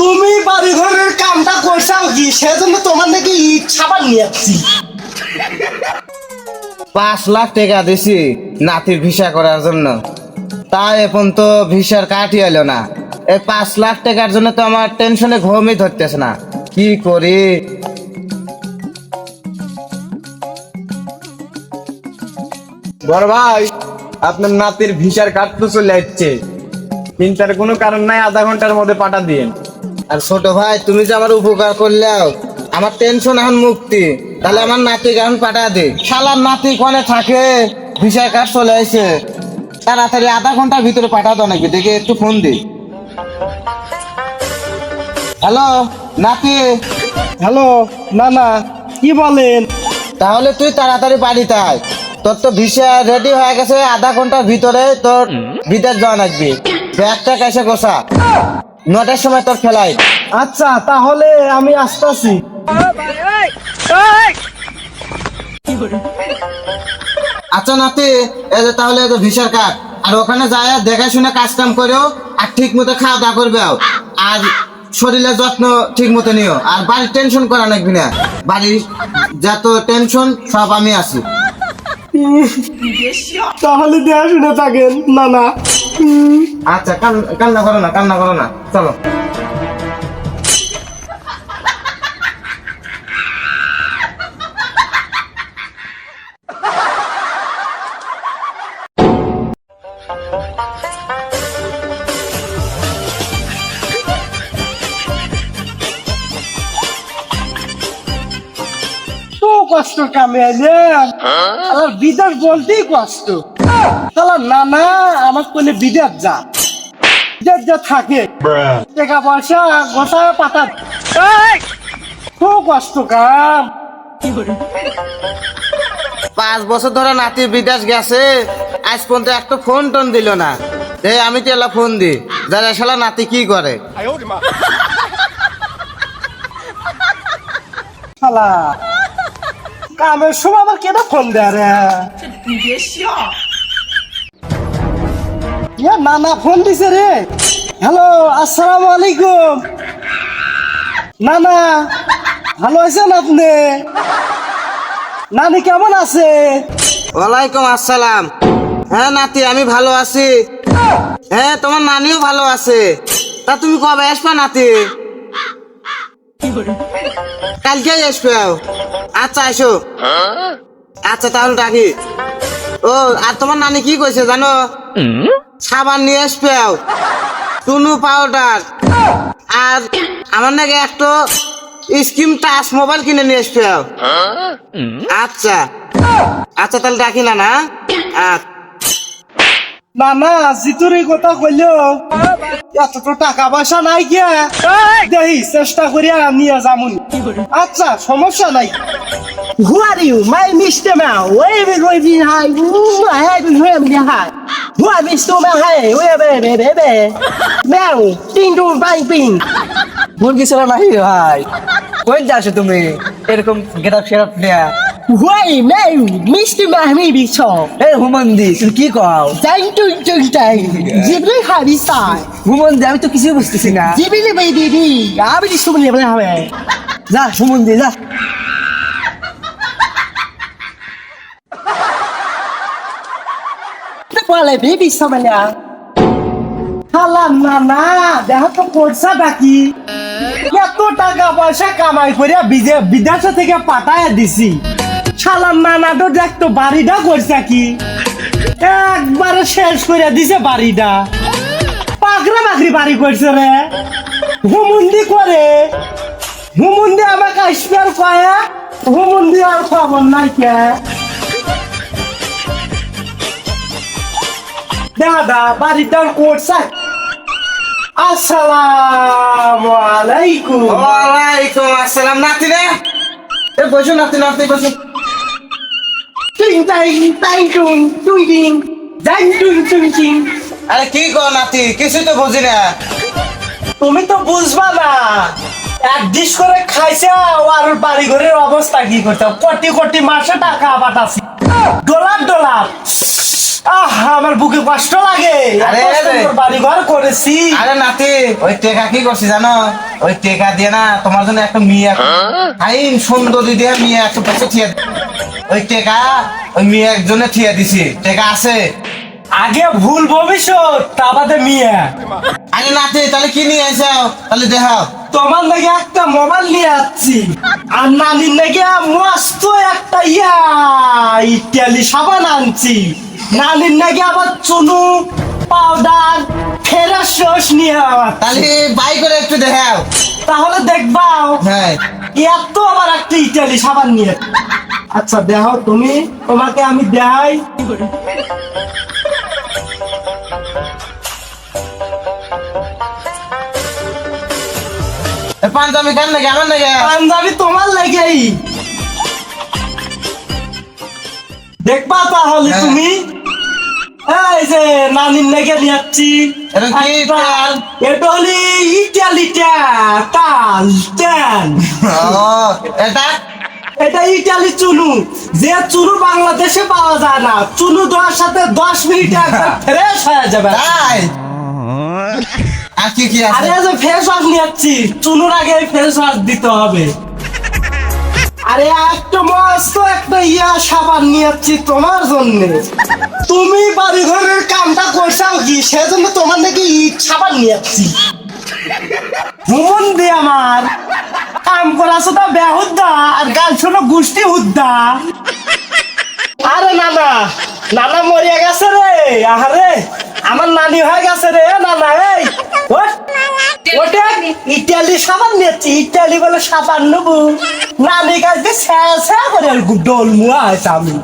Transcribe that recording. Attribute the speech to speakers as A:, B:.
A: তুমি বাড়ি ঘরের কামটা করছাও কি সেজন্য তোমার নাকি ইট নিয়ে আসছি।
B: পাঁচ লাখ টাকা দিছি নাতির ভিসা করার জন্য। তাই এখন তো ভিসার কাঠই এলো না। এই পাঁচ লাখ টাকার জন্য তো আমার টেনশনে ঘুমই ধরতেছে না। কি করি?
C: বড় ভাই আপনার নাতির ভিসার কার্ড তো চলে যাচ্ছে চিন্তার কোনো কারণ নাই আধা ঘণ্টার মধ্যে পাঠা দিন
B: আর ছোট ভাই তুমি যে আমার উপকার করলেও আমার টেনশন এখন মুক্তি। তাহলে আমার নাতি এখন পাঠা দে। শালার নাতি কোনে থাকে ভিসার কার্ড চলে আসে তাড়াতাড়ি আধা ঘণ্টার ভিতরে পাঠা দাও নাকি দেখে একটু ফোন দি। হ্যালো নাতি?
A: হ্যালো না না কি বলেন?
B: তাহলে তুই তাড়াতাড়ি বাড়িতে আয়। তোর তো ভিসা রেডি হয়ে গেছে আধা ঘণ্টার ভিতরে তোর বিদেশ যাওয়া লাগবে। ব্যাগটা কেসে গোসা নটার সময় তোর ফেলাই
A: আচ্ছা তাহলে আমি আসতেছি।
B: আচ্ছা নাতি এই যে তাহলে এই যে ভিসার কার্ড। আর ওখানে যায় দেখে শুনে কাজ কাম করেও আর ঠিক মতো খাওয়া দাওয়া করবে আর শরীরের যত্ন ঠিক মতো নিও। আর বাড়ির টেনশন করা লাগবি না। বাড়ির যত টেনশন সব আমি আছি।
A: তাহলে দেয়া শুনে থাকেন না না
B: আচ্ছা কান- কান্না করো না, কান্না করো না। চলো।
A: কষ্ট কামে আইলেন। আমার বিদেশ বলতেই কষ্ট। তাহলে না না আমার কোলে বিদেশ যা। বিদেশ যা থাকে। টাকা পয়সা গোসা পাতা। খুব কষ্ট কাম।
B: পাঁচ বছর ধরে নাতি বিদেশ গেছে আজ পর্যন্ত একটা ফোন টোন দিল না। আমি তো এলা ফোন দি। যারা শালা নাতি কি করে?
A: শালা কামের সময় আবার কেন ফোন দেয় রে? ইয়া নানা ফোন দিছে রে। হ্যালো, আসসালামু আলাইকুম। নানা ভালো আছেন আপনি? নানি কেমন আছে?
B: ওয়ালাইকুম আসসালাম। হ্যাঁ নাতি, আমি ভালো আছি। হ্যাঁ তোমার নানিও ভালো আছে। তা তুমি কবে আসবা, নাতি? কালকে আসবে আচ্ছা এসো আচ্ছা তাহলে রাখি। ও, আর তোমার নানি কি কইছে, জানো? সাবান নিয়ে আসবে টুনু পাউডার আর আমার নাকি একটা স্কিম টাচ মোবাইল কিনে নিয়ে আসবে আচ্ছা। আচ্ছা তাহলে রাখি না না?
A: নানা জিতুরি কথা কইলো। এত টাকা পয়সা নাই গিয়া দেহি চেষ্টা করিয়া নিয়ে যামুন। আচ্ছা সমস্যা নাই। Who are you? My Mr. Mao. Where is my behind? Ooh, I have been behind. Who are Mr. Mao? Where, where, where, where, where? Ding dong, bang, bing.
D: মুরগি ছিল নাহি ভাই কই যাচ্ছ তুমি এরকম গেটাপ সেরাপ নেয়া
A: Why, Mao, Mr. Mao, me be so.
D: এই হুমন্দি তুমি কি কও
A: Dang, dong, dong, dang. Ghibli, happy side.
D: হুমন্দি আমি তো কিছুই বুঝতেছি না
A: Ghibli, baby, baby. আমি তো শুনে নেবে হবে
D: যা হুমন্দি যা
A: বলে বেবি বিদে- বিদেশ থেকে পাঠায় দিছি। শালাম নানা তো দেখতো বাড়িটা করছে কি। একবারে শেষ করে দিছে বাড়িটা। পাকড়া বাকরি বাড়ি করছে রে। হুমুন্দি করে। হুমুন্দি আমাকে আসবে আর কয়া হুমুন্দি আর খবর নাই কে। দাদা বাড়িটার করছে। আসসালামু আলাইকুম।
B: ওয়ালাইকুম আসসালাম নাতি রে। এ বসো নাতি নাতি বসো।
A: টিং টাইং টাইং টুং টুং টিং।
B: আরে কি কো নাতি কিছুই তো বুঝি না।
A: তুমি তো বুঝবা না। এক ডিশ করে খাইছে আর বাড়ি ঘরের অবস্থা কি করছে কোটি কোটি মাসে টাকা পাঠাছি ডলার ডলার। আহ আমার বুকে কষ্ট লাগে।
B: আরে,
A: বাড়ি ঘর করেছি।
B: আরে নাতি ওই টেকা কি করছি জানো? ওই টেকা দিয়ে না তোমার জন্য একটা মেয়ে আইন সুন্দরী দিয়ে মেয়ে একটা পাশে থিয়ে ওই টেকা ওই মেয়ে একজনে থিয়ে দিছি। টেকা আছে?
A: আগে ভুল ভবিষ্যৎ তা বাদে মিয়া।
B: আরে নাতি তাহলে কি নিয়ে এসো তাহলে দেখাও।
A: তোমার নাকি একটা মোবাইল নিয়ে আসছি। আর নানির নাকি মস্ত একটা ইয়া ইত্যাদি সাবান আনছি। নানির নাকি আবার চুনু পাউডার ফেরার রস নিয়ে
B: তাহলে বাই করে একটু দেখাও।
A: তাহলে দেখবাও
B: হ্যাঁ।
A: এত আবার একটা ইটালি সাবান নিয়ে আচ্ছা দেখো তুমি। তোমাকে আমি দেখাই।
B: পাঞ্জাবি কেন নাকি আমার নাকি
A: পাঞ্জাবি তোমার লাগেই। দেখবা তাহলে
B: হ্যাঁ।
A: তুমি? এই যে নানির লেগে নিয়েছি।
B: এটা
A: হলি তাল
B: এটা?
A: এটা ইটালি চুনু। যে চুনু বাংলাদেশে পাওয়া যায় না। চুনু দেওয়ার সাথে দশ মিনিট একবার ফ্রেশ হয়ে যাবে।
B: তাই? আর কি কি
A: আরে
B: আছে
A: যে ফেস ওয়াশ নিয়েছি চুনুর আগে ফেস ওয়াশ দিতে হবে। আরে একটা মস্ত একটা ইয়া সাবান নিয়েছি তোমার জন্য। তুমি কামটা করছাও কি? সেজন্য তোমার নাকি সাবান নিয়েছি ভ্রমণ দিয়ে আমার। কাম করাছো তা বেহুদ্দা আর গাল শোনো গোষ্ঠী হুদ্দা আরে নানা নানা মরিয়া গেছে রে। আহারে, আমার নানি হয়ে গেছে রে, নানা, এই। ওটা ইটালি সাবান ইটালি বলে সাবান নেব। নানি কাছে স্যা স্যা করে ডোল মুয়া আছে আমি।